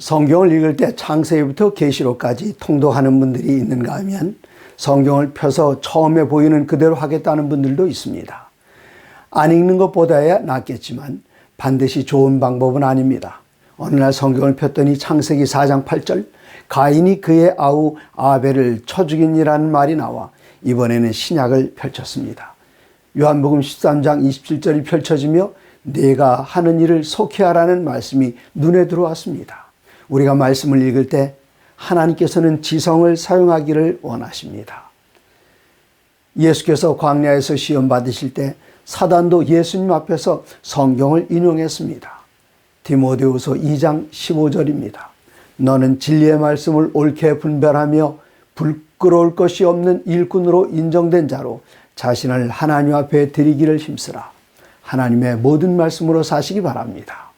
성경을 읽을 때 창세기부터 계시록까지 통독하는 분들이 있는가 하면 성경을 펴서 처음에 보이는 그대로 하겠다는 분들도 있습니다. 안 읽는 것보다야 낫겠지만 반드시 좋은 방법은 아닙니다. 어느 날 성경을 폈더니 창세기 4장 8절 가인이 그의 아우 아벨을 쳐 죽인이라는 말이 나와 이번에는 신약을 펼쳤습니다. 요한복음 13장 27절이 펼쳐지며 내가 하는 일을 속히 하라는 말씀이 눈에 들어왔습니다. 우리가 말씀을 읽을 때 하나님께서는 지성을 사용하기를 원하십니다. 예수께서 광야에서 시험 받으실 때 사단도 예수님 앞에서 성경을 인용했습니다. 디모데후서 2장 15절입니다. 너는 진리의 말씀을 옳게 분별하며 불끄러울 것이 없는 일꾼으로 인정된 자로 자신을 하나님 앞에 드리기를 힘쓰라. 하나님의 모든 말씀으로 사시기 바랍니다.